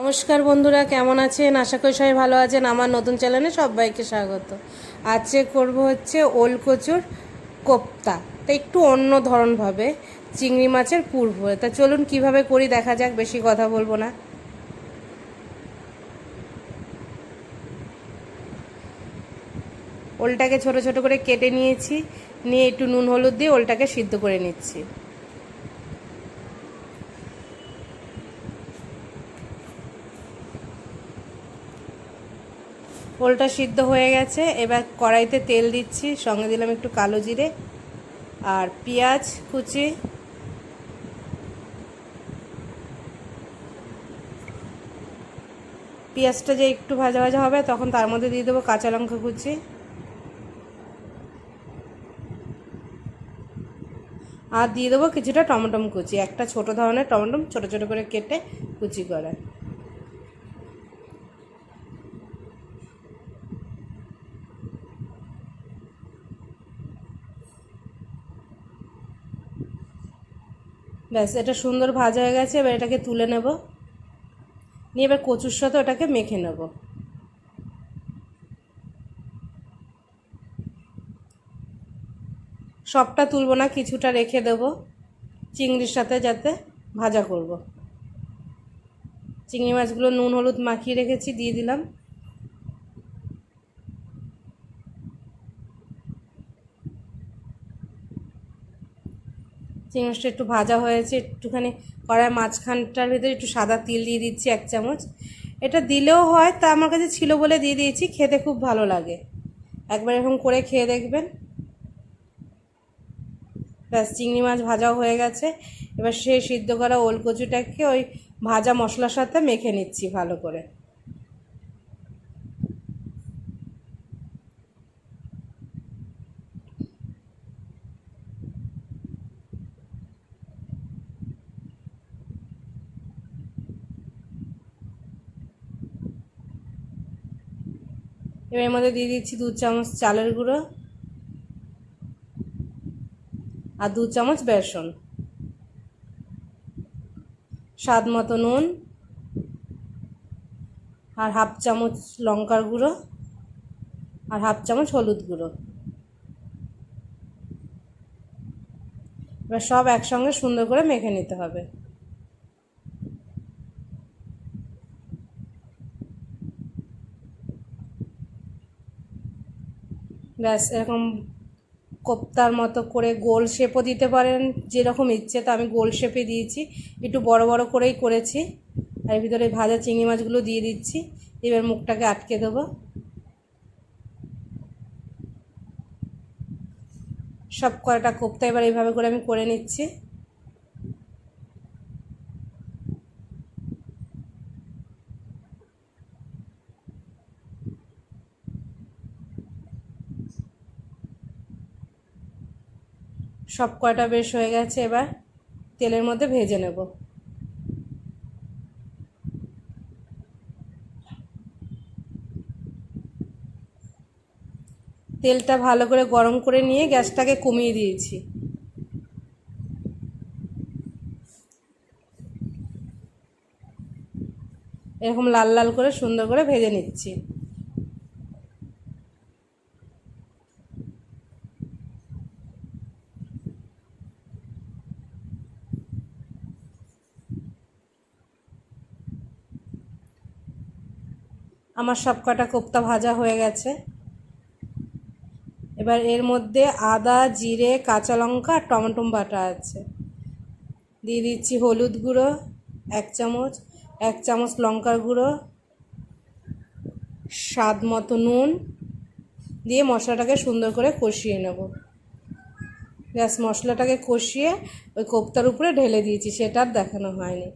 নমস্কার বন্ধুরা, কেমন আছেন? আশা করি সবাই ভালো আছেন। আমার নতুন চ্যানেলে সবাইকে স্বাগত। আজকে করব হচ্ছে ওল কচুর কোপ্তা। তা একটু অন্য ধরনভাবে চিংড়ি মাছের পূর্ব তা চলুন কীভাবে করি, দেখা যাক, বেশি কথা বলব না। ওলটাকে ছোট ছোট করে কেটে নিয়েছি। নিয়ে একটু নুন, হলুদ দিয়ে ওলটাকে সিদ্ধ করে নিচ্ছি। ওলটা সিদ্ধ হয়ে গেছে। এবার কড়াইতে তেল দিচ্ছি। সঙ্গে দিলাম একটু কালো জিরে আর পেঁয়াজ কুচি। পেঁয়াজটা যে একটু ভাজা ভাজা হবে, তখন তার মধ্যে দিয়ে দেবো কাঁচা লঙ্কা কুচি। আর দিয়ে দেবো কিছুটা টমেটম কুচি। একটা ছোট ধরনের টমেটম ছোট ছোট করে কেটে কুচি করে ব্যাস, এটা সুন্দর ভাজা হয়ে গেছে, এবার এটাকে তুলে নেব। নিয়ে এবার কচুর সাথে ওটাকে মেখে নেব। সবটা তুলবো না, কিছুটা রেখে দেব চিংড়ির সাথে যাতে ভাজা করব। চিংড়ি মাছগুলো নুন, হলুদ মাখিয়ে রেখেছি, দিয়ে দিলাম। চিংড়ি মাছটা একটু ভাজা হয়েছে, একটুখানি কড়াই মাঝখানটার ভিতরে একটু সাদা তিল দিয়ে দিচ্ছি এক চামচ। এটা দিলেও হয়, তা আমার কাছে ছিল বলে দিয়ে দিয়েছি, খেতে খুব ভালো লাগে। একবার এরকম করে খেয়ে দেখবেন। ব্যাস, চিংড়ি মাছ ভাজাও হয়ে গেছে। এবার সেই সিদ্ধ করা ওল কচুটাকে ওই ভাজা মশলার সাথে মেখে নিচ্ছি ভালো করে। এবার এর মধ্যে দিয়ে দিচ্ছি দু চামচ চালের গুঁড়ো আর দু চামচ বেসন। স্বাদ মতো নুন আর হাফ চামচ লঙ্কার গুঁড়ো আর হাফ চামচ হলুদ গুঁড়ো। এবার সব একসঙ্গে সুন্দর করে মেখে নিতে হবে। ব্যাস, এরকম কোপ্তার মতো করে গোল শেপও দিতে পারেন, যেরকম ইচ্ছে তা আমি গোল শেপে দিয়েছি। একটু বড় বড় করেই করেছি। আর এর ভিতরে ভাজা চিংড়ি মাছগুলো দিয়ে দিচ্ছি। এবার মুখটাকে আটকে দেবো। সব কয়টা কোপ্তা এবার এইভাবে করে আমি করে নিচ্ছি। সব কয়টা বেশ হয়ে গেছে এবার? তেলের মধ্যে ভেজে নেব। তেলটা ভালো করে গরম করে নিয়ে গ্যাসটাকে কমিয়ে দিয়েছি। এরকম লাল লাল করে সুন্দর করে ভেজে নিচ্ছি। আমার সব কটা কোপ্তা ভাজা হয়ে গেছে। এবার এর মধ্যে আদা, জিরে, কাঁচা লঙ্কা আর টমেটো বাটা আছে। দিয়ে দিচ্ছি হলুদ গুঁড়ো, এক চামচ এক চামচ লঙ্কার গুঁড়ো, স্বাদ মতো নুন। দিয়ে মশলাটাকে সুন্দর করে কষিয়ে নেব। গ্যাস মশলাটাকে কষিয়ে ওই কোপ্তার উপরে ঢেলে দিয়েছি, সেটা আর দেখানো হয়নি।